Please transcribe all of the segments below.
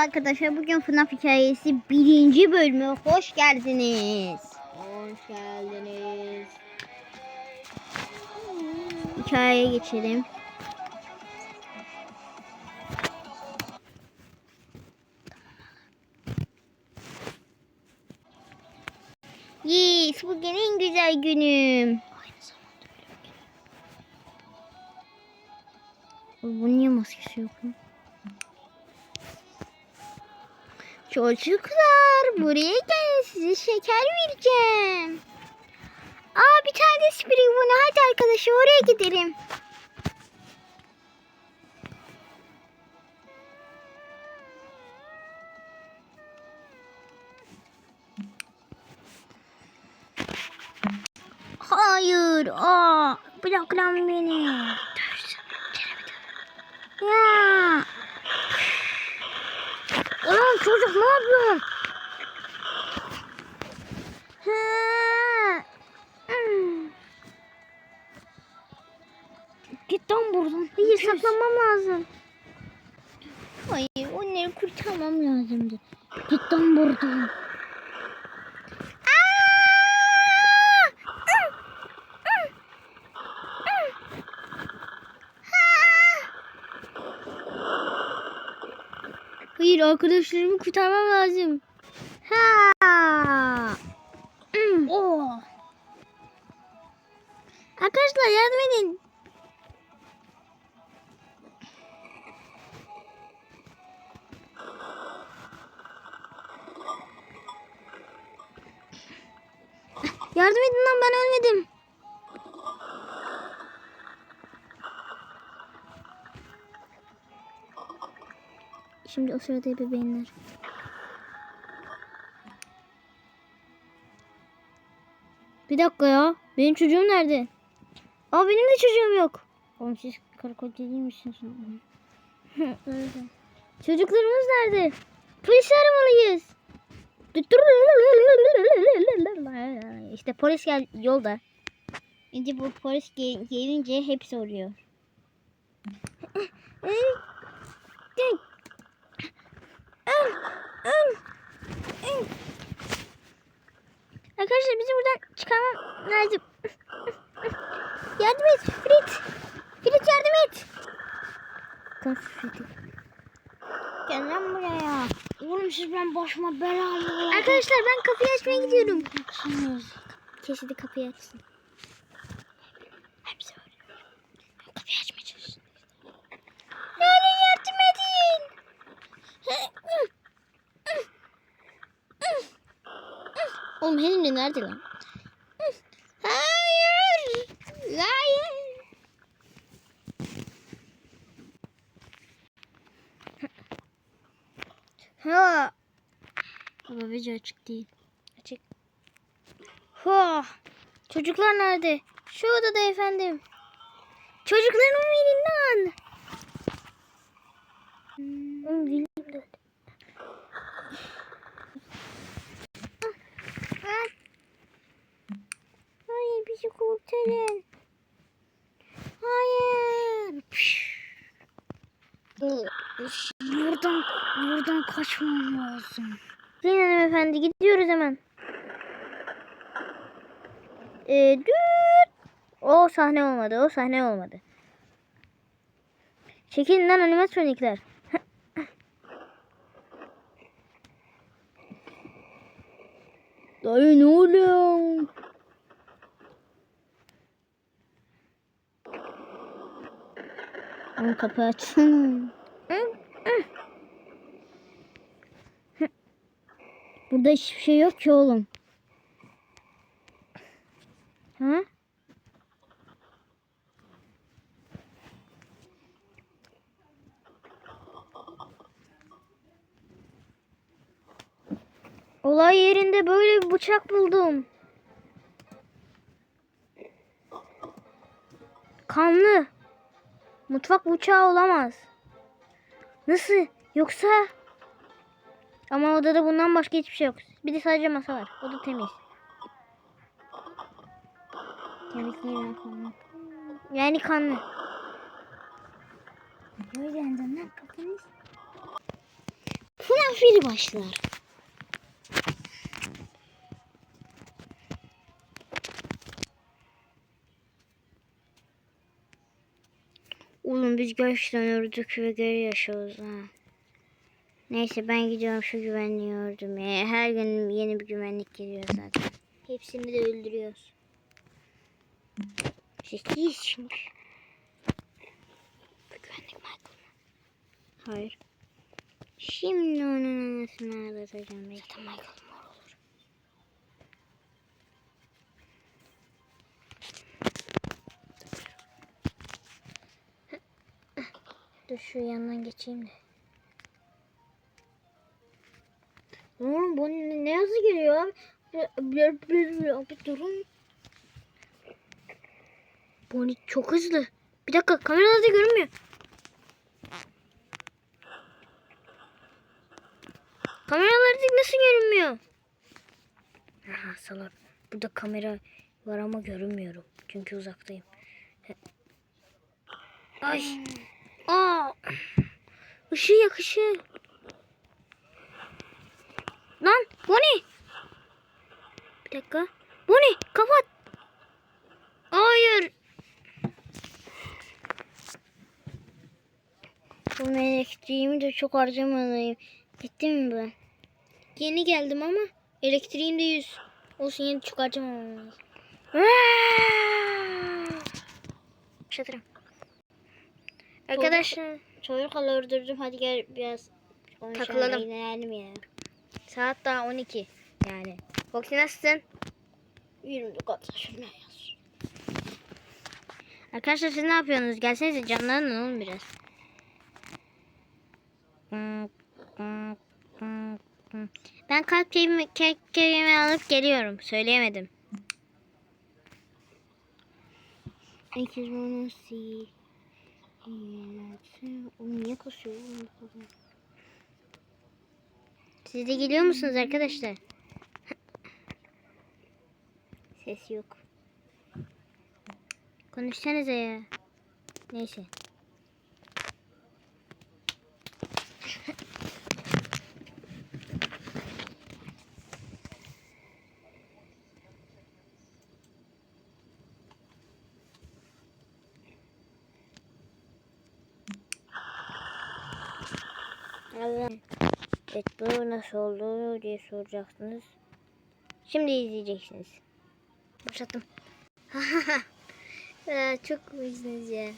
Arkadaşlar bugün FNAF hikayesi birinci bölümü hoş geldiniz. Hoş geldiniz. Hikayeye geçelim. Yes, bugün en güzel günüm. Bu niye maskesi yok lan? Çocuklar buraya gelin size şeker vereceğim. Aa bir tane sprey bunu hadi arkadaşlar oraya gidelim. Hayır. Aa, bırak lan beni. Ya. Ulan çocuk ne yapıyorsun? Git lan buradan. Hayır saklanmam lazım. Hayır onları kurtarmam lazımdı. Git lan buradan. Aa! Ih! Ih! Ih! Ha! Hayır arkadaşlarımı kurtarmam lazım. Ha! Hmm. Oo. Arkadaşlar yardım edin. Yardım edin lan ben ölmedim. Şimdi o sırada bebeğinler. Bir dakika ya. Benim çocuğum nerede? Aa benim de çocuğum yok. Oğlum siz karı koca değil misiniz? Öyle. Çocuklarımız nerede? Polis aramalıyız. İşte polis gel yolda. Şimdi bu polis gel- gelince hepsi oluyor. Arkadaşlar bizi buradan çıkarmam lazım. yardım et Frit. Frit yardım et. Kan Frit'i. Gel lan buraya. Oğlum siz ben başıma bela? Arkadaşlar ben kapıyı açmaya gidiyorum. Keşke kapıyı açsın. Hepsi öyle. Kapıyı açmaya çalışsın. Yani yardım edin. Oğlum Henry nerede lan? Hayır. Hayır. Ha. Baba video açık değil. Açık. Ha. Çocuklar nerede? Şu odada efendim. Çocuklarımı verin lan. Hmm, dilim döndü. Ah. Hayır bizi kurtarın. Hayır. Buradan, buradan kaçmam lazım. Sayın hanımefendi gidiyoruz hemen. Ee, düt. O sahne olmadı. O sahne olmadı. Çekilin lan animatronikler. Dayı ne oluyor? Ama kapı açsana. Burada hiçbir şey yok ki oğlum. Ha? Olay yerinde böyle bir bıçak buldum. Kanlı. Mutfak bıçağı olamaz. Nasıl? Yoksa ama odada bundan başka hiçbir şey yok. Bir de sadece masa var. O da temiz. Kemikleri kanlı. Yani kanlı. Lan kafanız. Funa misafiri başlar. Oğlum biz gerçekten ördük ve geri yaşıyoruz ha. Neyse ben gidiyorum şu güvenliği öldürmeye. Her gün yeni bir güvenlik geliyor zaten. Hepsini de öldürüyoruz. Zekiyiz şimdi. Güvenlik Michael? Hayır. Şimdi onun anasını ağlatacağım. Zaten Michael Dur şu yandan geçeyim de. Oğlum bu ne, yazı geliyor? Bir, durun. Bonnie çok hızlı. Bir dakika kameralarda görünmüyor. Kameralarda nasıl görünmüyor? Aha salak. Burada kamera var ama görünmüyorum. Çünkü uzaktayım. Ay. Aa. Işığı yak ışığı. Lan Bonnie. Bir dakika. Bonnie kapat. Hayır. Bu elektriğimi de çok harcamalıyım. Gitti mi ben? Yeni geldim ama elektriğim de yüz. Olsun yeni çok harcamamam lazım. Arkadaşlar çocuk öldürdüm. Hadi gel biraz. Takılalım. eğlenelim ya. Saat daha 12 yani. Foxy nasılsın? 20 kat şuraya yaz. Arkadaşlar siz ne yapıyorsunuz? Gelsenize canlanın oğlum biraz. Ben kalp kekimi alıp geliyorum. Söyleyemedim. Herkes bunu si. Niye koşuyor? Siz de geliyor musunuz arkadaşlar? Ses yok. Konuşsanıza ya. Neyse. Evet. Evet bu nasıl oldu diye soracaksınız. Şimdi izleyeceksiniz. Başlattım. ya, çok komiksiniz ya.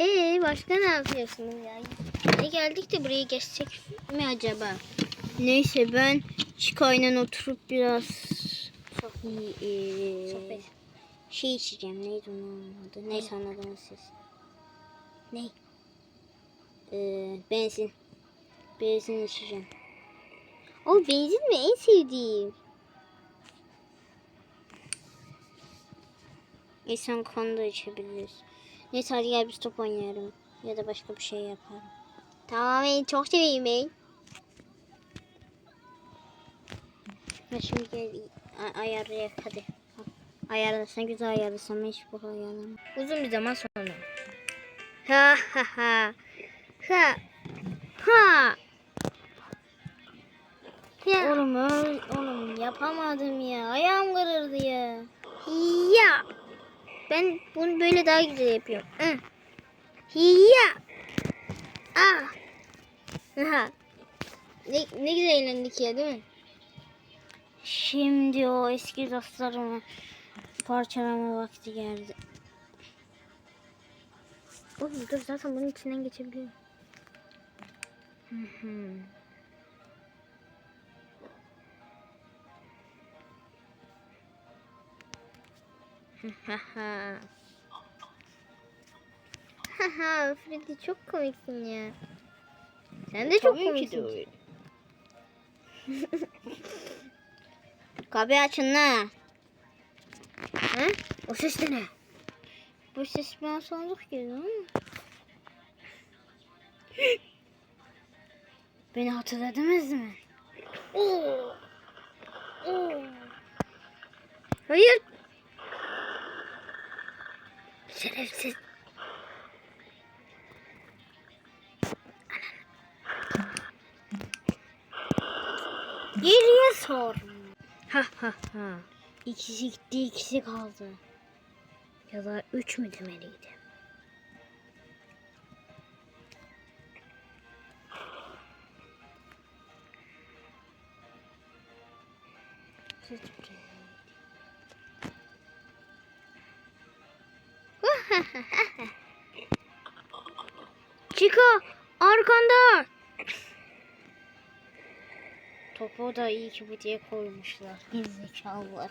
Ee başka ne yapıyorsunuz ya? Ne geldik de buraya geçsek mi acaba? Neyse ben Çıkay'la oturup biraz Sohbet. Sohbet. şey içeceğim. Neydi onun adı? Neyse anladınız siz. Ne? Ee, benzin. Benzin içeceğim. O benzin mi? En sevdiğim. İnsan kanı da içebiliriz. Neyse hadi gel biz top oynayalım. Ya da başka bir şey yaparım. Tamam ben çok seveyim ben. Ha şimdi gel ayarlayak hadi. Ayarlasan güzel ayarlasan ben hiç bu ayarlamam. Uzun bir zaman sonra. Ha ha ha. Ha. Ha. Ya. Oğlum oğlum yapamadım ya. Ayağım kırıldı ya. Ya. Ben bunu böyle daha güzel yapıyorum. Hı. Ya. Ah. Ha. Ne, ne güzel eğlendik ya değil mi? Şimdi o eski dostlarımı parçalama vakti geldi. Oğlum dur zaten bunun içinden geçebiliyorum. Hı hı. Haha. Freddy çok komiksin ya. Sen de çok Tabii komiksin. Kapıyı açın la. He? O ses de ne? Bu ses bana sandık geliyor. Beni hatırladınız mı? Oo. Hayır. Şerefsiz. Geriye sor. Ha ha ha. İkisi gitti, ikisi kaldı. Ya da üç mü demeliydi? Chico arkanda. Topu da iyi ki bu diye koymuşlar. Gerizekalılar.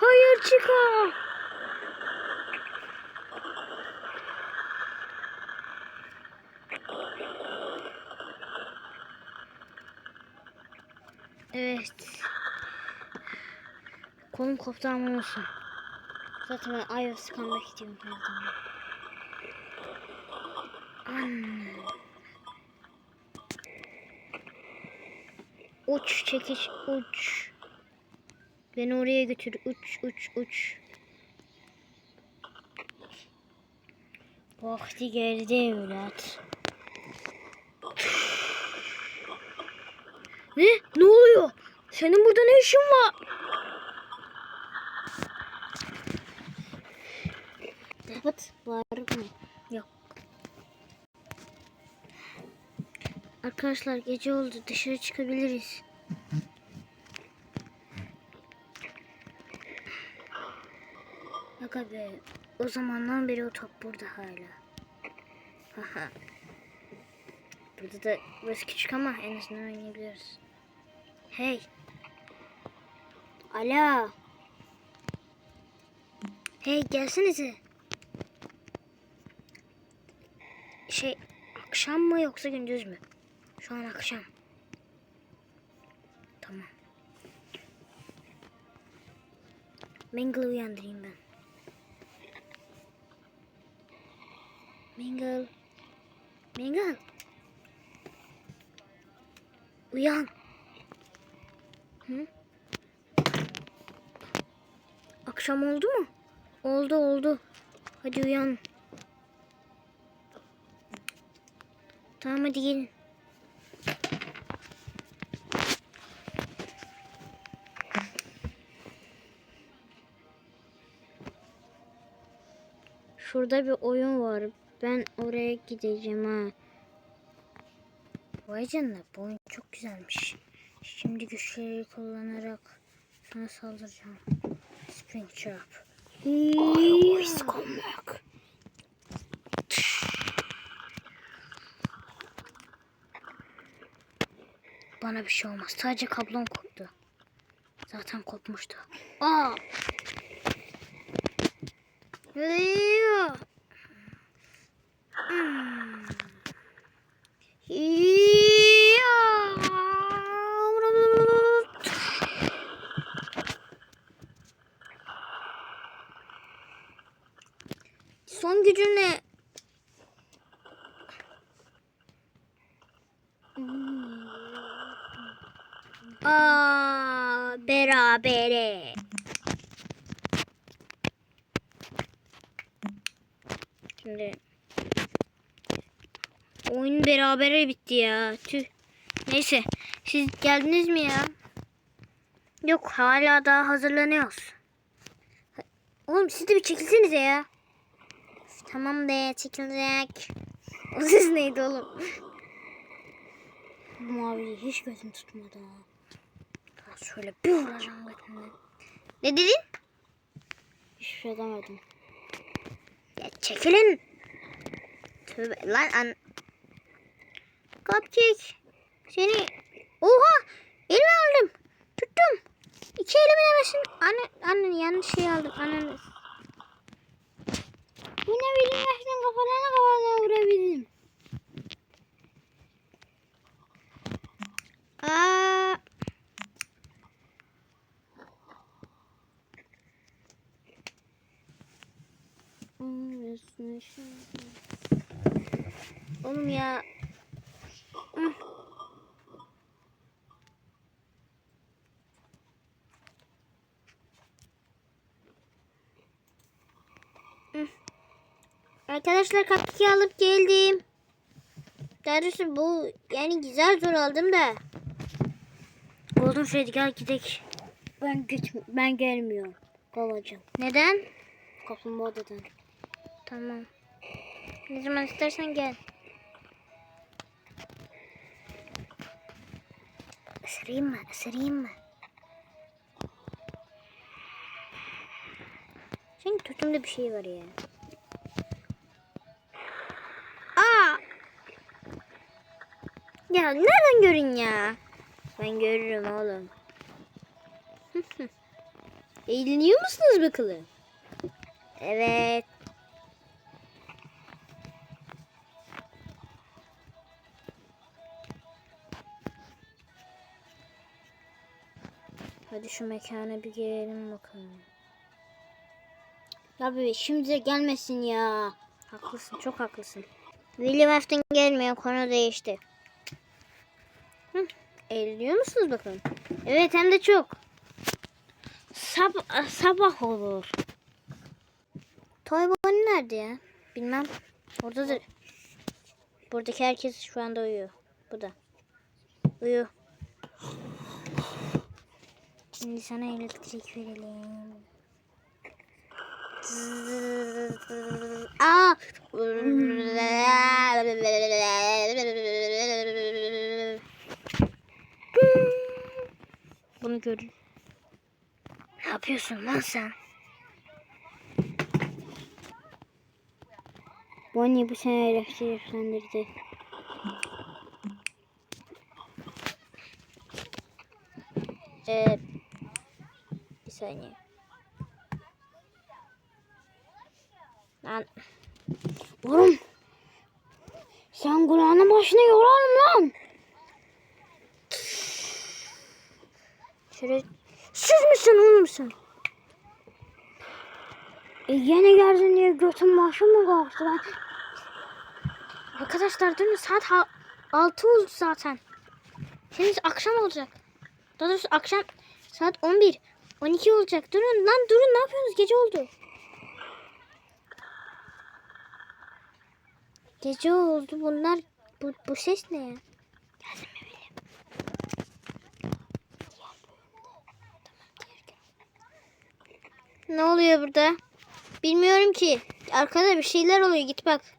Hayır Chico. Evet. Kolum koptu ama olsun. Zaten ben iOS kalmak istiyorum zaman. Anne. Uç çekiş uç. Beni oraya götür. Uç uç uç. Vakti geldi evlat. Ne? Ne oluyor? Senin burada ne işin var? Evet, var mı? Yok. Arkadaşlar gece oldu. Dışarı çıkabiliriz. Aga be. O zamandan beri o top burada hala. Haha. Burada da burası küçük ama en azından oynayabiliyoruz. Hey. Alo. Hey gelsenize. Şey akşam mı yoksa gündüz mü? Şu an akşam. Tamam. Mingle'ı uyandırayım ben. Mingle. Mingle. Uyan. Hı? Akşam oldu mu? Oldu oldu. Hadi uyan. Tamam hadi gelin. Şurada bir oyun var. Ben oraya gideceğim ha. Vay canına bu oyun çok güzelmiş. Şimdi güçleri kullanarak sana saldıracağım. Springtrap. Always come back. Bana bir şey olmaz. Sadece kablom koptu. Zaten kopmuştu. Aa! Eyvah! Hmm. Ya! Son gücünle Aa, berabere. Şimdi oyun berabere bitti ya. Tüh. Neyse. Siz geldiniz mi ya? Yok hala daha hazırlanıyoruz. Oğlum siz de bir çekilsenize ya. Tamam be çekilecek. O ses neydi oğlum? Bu maviyi hiç gözüm tutmadı ha. Şöyle bir vuracağım götünden. Ne dedin? Hiçbir şey demedim. Ya çekilin. Tövbe lan an. Cupcake. Seni. Oha. Elime aldım. Tuttum. İki elime demesin. Anne, anne yanlış şey aldım. Anne. Yine benim yaştan kafalarına kafalarına vurabilirim. Aa. Oğlum ya. Arkadaşlar kapıyı alıp geldim. Doğrusu bu yani güzel zor aldım da. Golden Freddy gel gidelim. Ben git ben gelmiyorum. Kalacağım. Neden? Kaplumbağa deden. Tamam. Ne zaman istersen gel. Isırayım mı? Isırayım mı? Senin tutumda bir şey var ya. Aa! Ya nereden görün ya? Ben görürüm oğlum. Eğleniyor musunuz bakalım? Evet. Hadi şu mekana bir girelim bakalım. Ya bebe şimdi de gelmesin ya. Haklısın, çok haklısın. Willy Wafton gelmiyor, konu değişti. Hı, eğleniyor musunuz bakalım? Evet, hem de çok. Sab sabah olur. Toy Bonnie nerede ya? Bilmem. Oradadır. Buradaki herkes şu anda uyuyor. Bu da. Uyu. Şimdi sana elektrik verelim. Aa! Bunu görün. Ne yapıyorsun lan sen? Bonnie bu sene eleştirildi. Ee, saniye. Lan Oğlum. Sen kulağını başına yorarım lan. şöyle siz misin oğlum sen? E yine geldin diye götüm başım mı kalktı lan? Arkadaşlar dün saat ha- 6 oldu zaten. Şimdi akşam olacak. Daha doğrusu akşam saat 11. 12 olacak. Durun lan durun ne yapıyorsunuz? Gece oldu. Gece oldu. Bunlar bu, bu ses ne ya? Ne oluyor burada? Bilmiyorum ki. Arkada bir şeyler oluyor. Git bak.